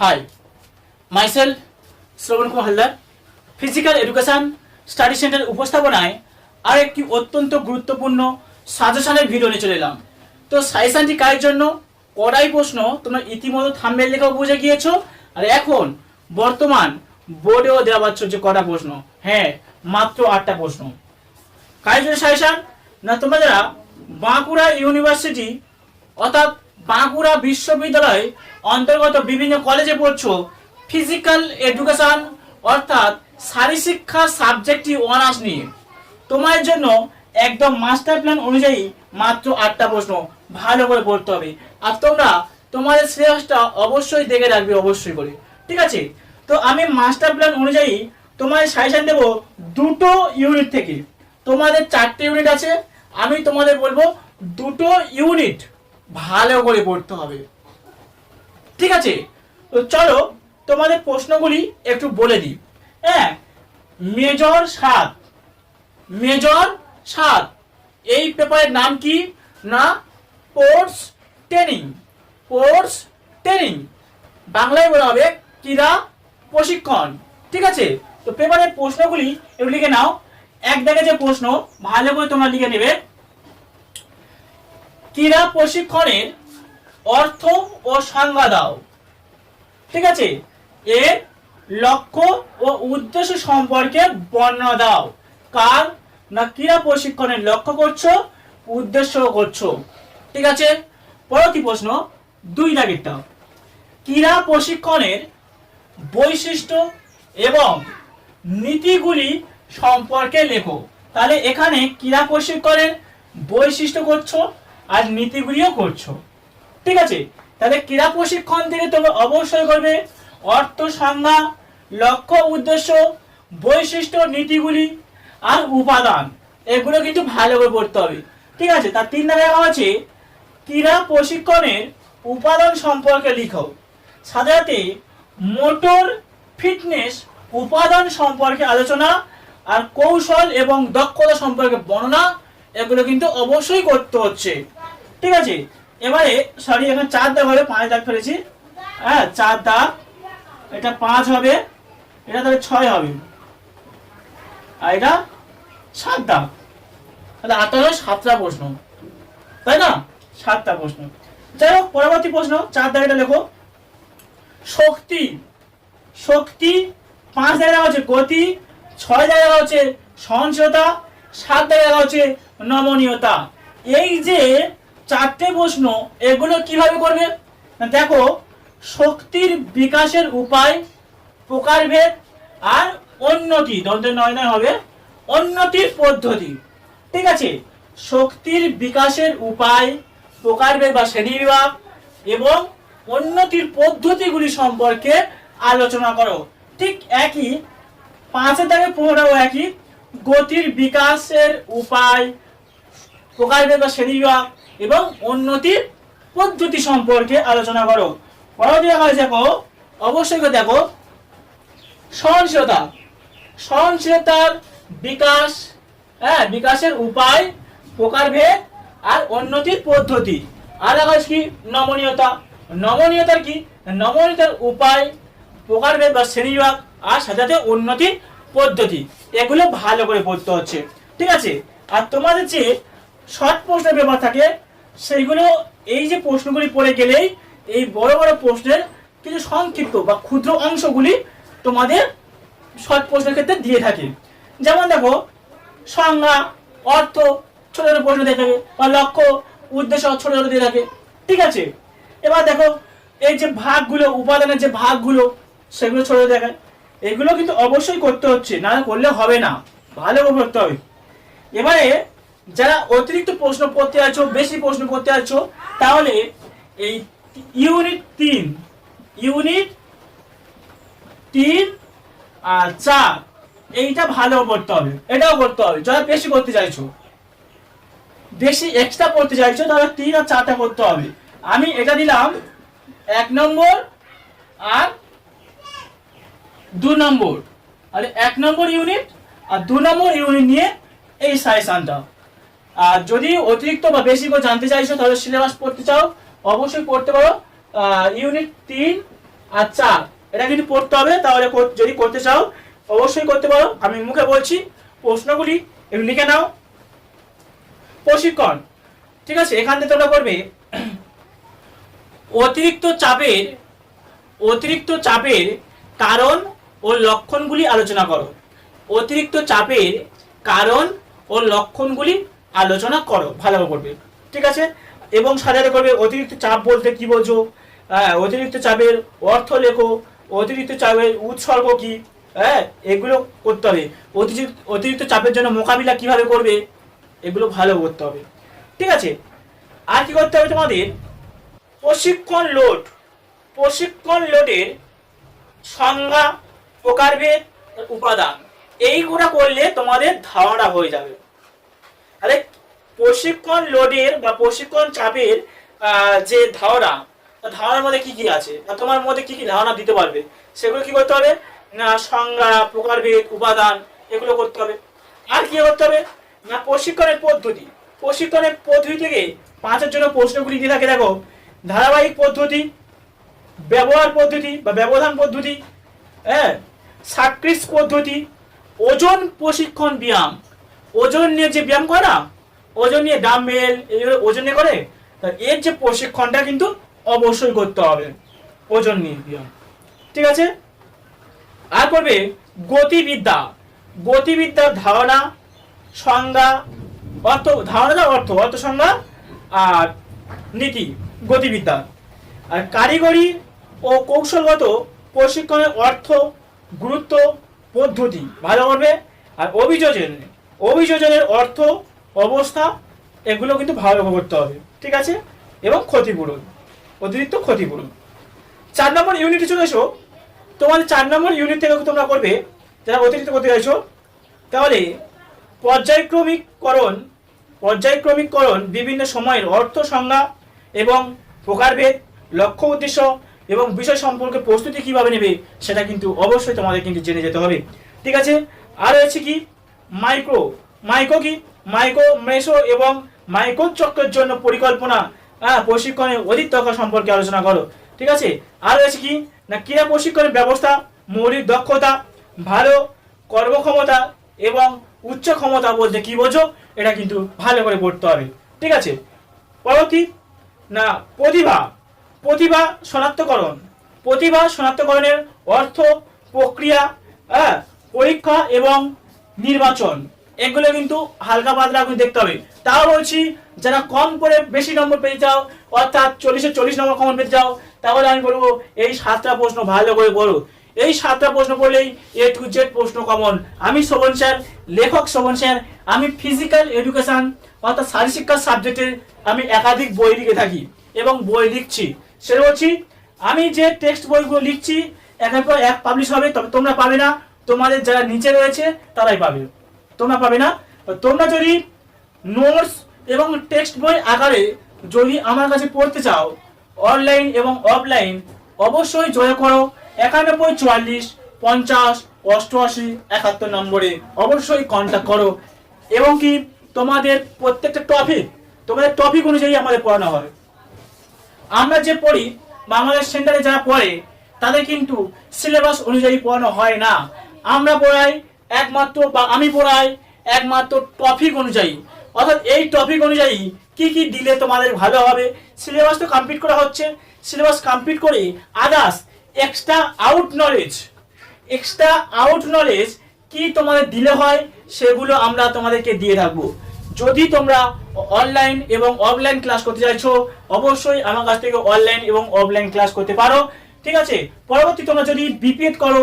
Hi myself Shravan Kumar Haldar physical education study centre উপস্থাপনায় আর একটি অত্যন্ত গুরুত্বপূর্ণ সাজেশনের ভিডিও নিয়ে চলে এলাম। তো সাজেশনটি কারের জন্য? কড়াই প্রশ্ন। তোমরা ইতিমধ্যে থাম্বেল লেখাও বুঝে গিয়েছো। আর এখন বর্তমান বোর্ডেও দেওয়া পাচ্ছ যে কটা প্রশ্ন। হ্যাঁ মাত্র আটটা প্রশ্ন। জন্য সাজেশন না, তোমরা যারা বাঁকুড়া ইউনিভার্সিটি অর্থাৎ বাঁকুড়া বিশ্ববিদ্যালয় অন্তর্গত বিভিন্ন কলেজে পড়ছো। ফিজিক্যাল এডুকেশন অর্থাৎ শারীরশিক্ষা সাবজেক্টটি অনার্স নিয়ে। তোমার জন্য একদম মাস্টার প্ল্যান অনুযায়ী মাত্র আটটা প্রশ্ন ভালো করে পড়তে হবে। আর তোমরা তোমাদের সিলেবাসটা অবশ্যই দেখে রাখবে, অবশ্যই করে। ঠিক আছে? তো আমি মাস্টার প্ল্যান অনুযায়ী তোমার সাজেশন দেবো দুটো ইউনিট থেকে। তোমাদের চারটে ইউনিট আছে। আমি তোমাদের বলব দুটো ইউনিট ভালো করে পড়তে হবে। ঠিক আছে? তো চলো, তোমাদের প্রশ্নগুলি একটু বলে দিই। হ্যাঁ মেজর সাত। মেজর সাত। এই পেপারের নাম কি? না স্পোর্টস ট্রেনিং স্পোর্টস ট্রেনিং বাংলায় বলা হবে ক্রীড়া প্রশিক্ষণ। ঠিক আছে? তো পেপারের প্রশ্নগুলি একটু লিখে নাও। এক দেখে যে প্রশ্ন, ভালো করে তোমরা লিখে নেবে। ক্রীড়া প্রশিক্ষণের অর্থ ও সংজ্ঞা দাও। ঠিক আছে? এর লক্ষ্য ও উদ্দেশ্য সম্পর্কে বর্ণনা দাও। কার না ক্রীড়া প্রশিক্ষণের লক্ষ্য করছ, উদ্দেশ্য করছ? ঠিক আছে? পরবর্তী প্রশ্ন, দুই দাগেরটা ক্রীড়া প্রশিক্ষণের বৈশিষ্ট্য এবং নীতিগুলি সম্পর্কে লেখো। তাহলে এখানে ক্রীড়া প্রশিক্ষণের বৈশিষ্ট্য করছ আর নীতিগুলিও করছ। ঠিক আছে? তাহলে ক্রীড়া প্রশিক্ষণ থেকে তোমরা অবশ্যই করবে। অর্থ সংজ্ঞা, লক্ষ্য উদ্দেশ্য, বৈশিষ্ট্য, নীতিগুলি আর উপাদান। এগুলো কিন্তু ভালো করে পড়তে হবে। ঠিক আছে? তার তিন নাম্বার আছে, ক্রীড়া প্রশিক্ষণের উপাদান সম্পর্কে লিখো। সাধারণত মোটর ফিটনেস উপাদান সম্পর্কে আলোচনা আর কৌশল এবং দক্ষতা সম্পর্কে বর্ণনা, এগুলো কিন্তু অবশ্যই করতে হচ্ছে। ঠিক আছে? এবারে সরি এখানে চার দাগ হবে, পাঁচ দাগ ফেলেছি। হ্যাঁ চার দাগ। এটা পাঁচ হবে, এটা তাহলে ছয় হবে। আর এটা সাত দাগ। তাহলে আটটা সাতটা প্রশ্ন। তাই না? সাতটা প্রশ্ন। যাই হোক, পরবর্তী প্রশ্ন, চার দাগেটা লেখো। শক্তি। শক্তি, পাঁচ জায়গা হচ্ছে গতি, ছয় জায়গা হচ্ছে সহনশীলতা, সাত জায়গা হচ্ছে নমনীয়তা। এই যে চারটে প্রশ্ন, এগুলো কীভাবে করবে? দেখো, শক্তির বিকাশের উপায়, প্রকারভেদ, আর উন্নতি দন্তের নয় নয় হবে, উন্নতির পদ্ধতি। ঠিক আছে? শক্তির বিকাশের উপায়, প্রকারভেদ বা শ্রেণি বিভাগ এবং উন্নতির পদ্ধতিগুলি সম্পর্কে আলোচনা করো। ঠিক একই পাঁচের দাগে পনেরোটাও একই, গতির বিকাশের উপায়, প্রকারভেদ বা শ্রেণীবিভাগ এবং উন্নতির পদ্ধতি সম্পর্কে আলোচনা করো। পরবর্তী হয়েছে দেখো, অবশ্যই দেখো। সহনশীলতা। সহনশীলতার বিকাশ হ্যাঁ বিকাশের উপায়, প্রকারভেদ আর উন্নতির পদ্ধতি। আর দেখা কি? নমনীয়তা। নমনীয়তার কি? নমনীয়তার উপায়, প্রকারভেদ বা শ্রেণীবিভাগ আর সাথে উন্নতির পদ্ধতি। এগুলো ভালো করে পড়তে হচ্ছে। ঠিক আছে? আর তোমাদের যে শর্ট প্রশ্নের ব্যাপার থাকে সেইগুলো এই যে প্রশ্নগুলি পড়ে গেলেই এই বড় বড় প্রশ্নের কিছু সংক্ষিপ্ত বা ক্ষুদ্র অংশগুলি তোমাদের শর্ট প্রশ্নের ক্ষেত্রে দিয়ে থাকে। যেমন দেখো, সংজ্ঞা, অর্থ ছোট ছোট প্রশ্ন দিয়ে থাকে বা লক্ষ্য, উদ্দেশ্য ছোট ছোট দিয়ে থাকে। ঠিক আছে? এবার দেখো, এই যে ভাগগুলো, উপাদানের যে ভাগগুলো, সেগুলো ছোট দেখায়। এগুলো কিন্তু অবশ্যই করতে হচ্ছে না করলে হবে না। ভালো করতে হবে। এবারে যারা অতিরিক্ত প্রশ্ন করতে আছো, বেশি প্রশ্ন করতে আছো, তাহলে এই ইউনিট তিন ইউনিট তিন আর চার, এইটা ভালো করতে হবে, এটাও করতে হবে। যারা বেশি করতে চাইছো, বেশি এক্সট্রা করতে চাইছো, তাহলে তিন আর চারটা করতে হবে। আমি এটা দিলাম এক নম্বর আর দু নম্বর। আর এক নম্বর ইউনিট আর দু নম্বর ইউনিট নিয়ে এই সাজেশনটা আর যদি অতিরিক্ত বা বেশি করে জানতে চাইছো, তাহলে সিলেবাস পড়তে চাও, অবশ্যই পড়তে পারো। ইউনিট তিন আর চার, এটা কিন্তু পড়তে হবে, তাহলে যদি করতে চাও, অবশ্যই করতে পারো। আমি মুখে বলছি, প্রশ্নগুলি লিখে নাও। প্রশিক্ষণ, ঠিক আছে, এখান থেকে তোমরা করবে, অতিরিক্ত চাপের অতিরিক্ত চাপের কারণ ও লক্ষণগুলি আলোচনা করো। অতিরিক্ত চাপের কারণ ও লক্ষণগুলি আলোচনা করো ভালো করবে। ঠিক আছে? এবং সাজাতে করবে, অতিরিক্ত চাপ বলতে কি বোঝো? হ্যাঁ অতিরিক্ত চাপের অর্থ লেখো, অতিরিক্ত চাপের উৎসর্গ কি? হ্যাঁ এগুলো করতে হবে। অতিরিক্ত অতিরিক্ত চাপের জন্য মোকাবিলা কীভাবে করবে? এগুলো ভালো করতে হবে। ঠিক আছে? আর কি করতে হবে তোমাদের? প্রশিক্ষণ লোড। প্রশিক্ষণ লোডের সংজ্ঞা প্রকারভেদ উপাদান। এইগুলো করলে তোমাদের ধারণা হয়ে যাবে। আরে প্রশিক্ষণ লোডের বা প্রশিক্ষণ চাপের যে ধারণা ধারণার মধ্যে কি কি আছে? তোমার মধ্যে কি কি ধারণা দিতে পারবে? সেগুলো কি করতে হবে? না সংজ্ঞা, প্রকারভেদ, উপাদান, এগুলো করতে হবে। আর কি করতে হবে? না প্রশিক্ষণের পদ্ধতি। প্রশিক্ষণের পদ্ধতি থেকে পাঁচের জন্য প্রশ্নগুলি দিয়ে থাকে, দেখো। ধারাবাহিক পদ্ধতি, ব্যবহার পদ্ধতি বা ব্যবধান পদ্ধতি হ্যাঁ? সাকৃস পদ্ধতি, ওজন প্রশিক্ষণ ব্যায়াম। ওজন নিয়ে যে ব্যায়াম করে না, ওজন নিয়ে ডাম্বেল এগুলো ওজন নিয়ে করে, তা এর যে প্রশিক্ষণটা কিন্তু অবশ্যই করতে হবে, ওজন নিয়ে ব্যায়াম। ঠিক আছে? আর করবে গতিবিদ্যা। গতিবিদ্যার ধারণা, সংজ্ঞা, অর্থ, ধারণা অর্থ অর্থ, সংজ্ঞা, আর নীতি, গতিবিদ্যা। আর কারিগরি ও কৌশলগত প্রশিক্ষণের অর্থ, গুরুত্ব, পদ্ধতি, ভালো করবে। আর অভিযোজন অভিযোজনের অর্থ, অবস্থা, এগুলো কিন্তু ভালো করতে হবে, ঠিক আছে? এবং ক্ষতিপূরণ, অতিরিক্ত ক্ষতিপূরণ। চার নম্বর ইউনিটে চলে এসো। তোমাদের চার নম্বর ইউনিট থেকে তোমরা করবে, যারা অতিরিক্ত করতে চাইছো তাহলে পর্যায়ক্রমিককরণ পর্যায়ক্রমিককরণ বিভিন্ন সময়ের অর্থ সংজ্ঞা এবং প্রকারভেদ, লক্ষ্য উদ্দেশ্য এবং বিষয় সম্পর্কে প্রস্তুতি কীভাবে নেবে, সেটা কিন্তু অবশ্যই তোমাদের কিন্তু জেনে যেতে হবে, ঠিক আছে? আর রয়েছে কি? মাইক্রো মাইক্রো কি? মাইক্রো, মেসো এবং মাইক্রো চক্রের জন্য পরিকল্পনা। প্রশিক্ষণের অধিক দক্ষতা সম্পর্কে আলোচনা করো। ঠিক আছে? আর রয়েছে কি? না, ক্রীড়া প্রশিক্ষণের ব্যবস্থা, মৌলিক দক্ষতা, ভালো কর্মক্ষমতা এবং উচ্চ ক্ষমতা বলতে কি বোঝো? এটা কিন্তু ভালো করে পড়তে হবে। ঠিক আছে? পরবর্তী না, প্রতিভা। প্রতিভা শনাক্তকরণ। প্রতিভা শনাক্তকরণের অর্থ প্রক্রিয়া পরীক্ষা এবং নির্বাচন। এগুলো কিন্তু হালকা পাতলা এখন দেখতে হবে। তাও বলছি, যারা কম করে বেশি নম্বর পেয়ে যাও অর্থাৎ চল্লিশে চল্লিশ নম্বর কমন পেতে যাও তাহলে আমি বলব, এই সাতটা প্রশ্ন ভালো করে পড়ো। এই সাতটা প্রশ্ন পড়লেই এ টু জেড প্রশ্ন কমন আমি শোভন স্যার, লেখক শোভন স্যার, আমি ফিজিক্যাল এডুকেশন অর্থাৎ শারীরশিক্ষা সাবজেক্টের আমি একাধিক বই লিখে থাকি এবং বই লিখছি। সেটা বলছি, আমি যে টেক্সট বইগুলো লিখছি, একের পর এক পাবলিশ হবে, তবে তোমরা পাবে না। তোমাদের যারা নিচে রয়েছে, তারাই পাবে। তোমরা পাবে না? তোমরা যদি নোটস এবং টেক্সট বই আকারে যদি আমার কাছে পড়তে চাও অনলাইন এবং অফলাইন অবশ্যই জয় করো। একানব্বই, চুয়াল্লিশ, পঞ্চাশ, অষ্টআশি, একাত্তর নম্বরে অবশ্যই কন্ট্যাক্ট করো। এবং কি তোমাদের প্রত্যেকটা টপিক তোমাদের টপিক অনুযায়ী আমাদের পড়ানো হবে। আমরা যে পড়ি, বাংলাদেশ সেন্টারে যারা পড়ে, তাদের কিন্তু সিলেবাস অনুযায়ী পড়ানো হয় না। আমরা পড়াই একমাত্র বা আমি পড়াই একমাত্র টপিক অনুযায়ী। অর্থাৎ এই টপিক অনুযায়ী কি কি দিলে তোমাদের ভালো হবে? সিলেবাস তো কমপ্লিট করা হচ্ছে। সিলেবাস কমপ্লিট করে others extra out knowledge extra out knowledge কি তোমাদের দিলে হয় সেগুলো আমরা তোমাদেরকে দিয়ে থাকব যদি তোমরা অনলাইন এবং অফলাইন ক্লাস করতে চাইছো, অবশ্যই আমার কাছ থেকে অনলাইন এবং অফলাইন ক্লাস করতে পারো। ঠিক আছে? পরবর্তী তোমরা যদি বিপিএড করো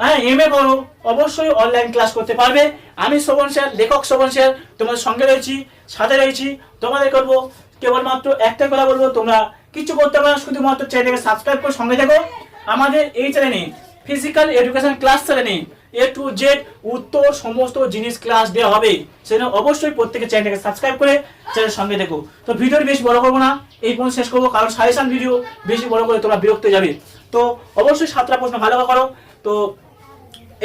হ্যাঁ এম এ করো। অবশ্যই অনলাইন ক্লাস করতে পারবে। আমি শোভন স্যার, লেখক শোভন স্যার, তোমাদের সঙ্গে রয়েছি, সাথে রয়েছি। তোমাদের করব কেবলমাত্র একটা কথা বলব, তোমরা কিছু করতে পারো শুধুমাত্র চ্যানেলকে সাবস্ক্রাইব করে সঙ্গে থাকো। আমাদের এই চ্যানেলে ফিজিক্যাল এডুকেশন ক্লাস চ্যানেলে এ টু জেড উত্তর সমস্ত জিনিস ক্লাস দেওয়া হবে। সেজন্য অবশ্যই প্রত্যেকে চ্যানেলটাকে সাবস্ক্রাইব করে চ্যানেল সঙ্গে দেখো তো ভিডিওটি বেশি বড় করব না, এই পর্যন্ত শেষ করব, কারণ সাজেশন ভিডিও বেশি বড় করে তোমরা বিরক্ত যাবে। তো অবশ্যই সাতটা প্রশ্ন ভালো করো। তো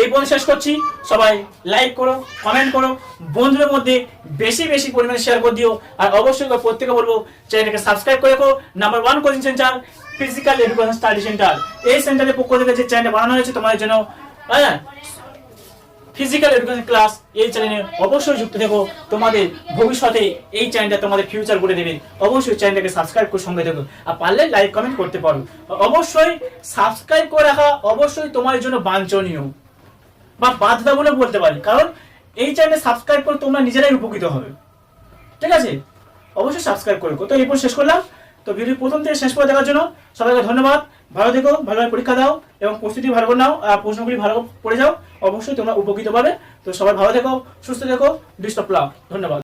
এই পর্যন্ত শেষ করছি। সবাই লাইক করো কমেন্ট করো। বন্ধুদের মধ্যে বেশি বেশি পরিমাণে শেয়ার করে দিও। আর অবশ্যই প্রত্যেকে বলব চ্যানেলটাকে সাবস্ক্রাইব করে রাখো। Number one coaching centre physical education study centre এই সেন্টারের পক্ষ থেকে যে চ্যানেল বানানো হয়েছে তোমাদের জন্য হ্যাঁ ফিজিক্যাল এডুকেশন ক্লাস এই চ্যানেলে অবশ্যই যুক্ত থেকো। তোমাদের ভবিষ্যতে এই চ্যানেলটা তোমাদের ফিউচার করে দেবে। অবশ্যই চ্যানেলটাকে সাবস্ক্রাইব করে সঙ্গে থেকো। আর পারলে লাইক কমেন্ট করতে পারো। অবশ্যই সাবস্ক্রাইব করে রাখা, অবশ্যই তোমার জন্য বাঞ্ছনীয়। বা বাধ্যতামূলক বলতে পারি। কারণ এই চ্যানেলে সাবস্ক্রাইব করে তোমরা নিজেরাই উপকৃত হবে। ঠিক আছে? অবশ্যই সাবস্ক্রাইব করে তো এরপর শেষ করলাম। তো ভিডিও প্রথম থেকে শেষ করে দেখার জন্য সবাইকে ধন্যবাদ। ভালো থেকো ভালোভাবে পরীক্ষা দাও এবং প্রস্তুতি ভালো করে নাও আর প্রশ্নগুলি ভালো পড়ে যাও। অবশ্যই তোমরা উপকৃত পাবে। তো সবাই ভালো থেকো, সুস্থ থেকো ডিস্টার্ব লাভ ধন্যবাদ।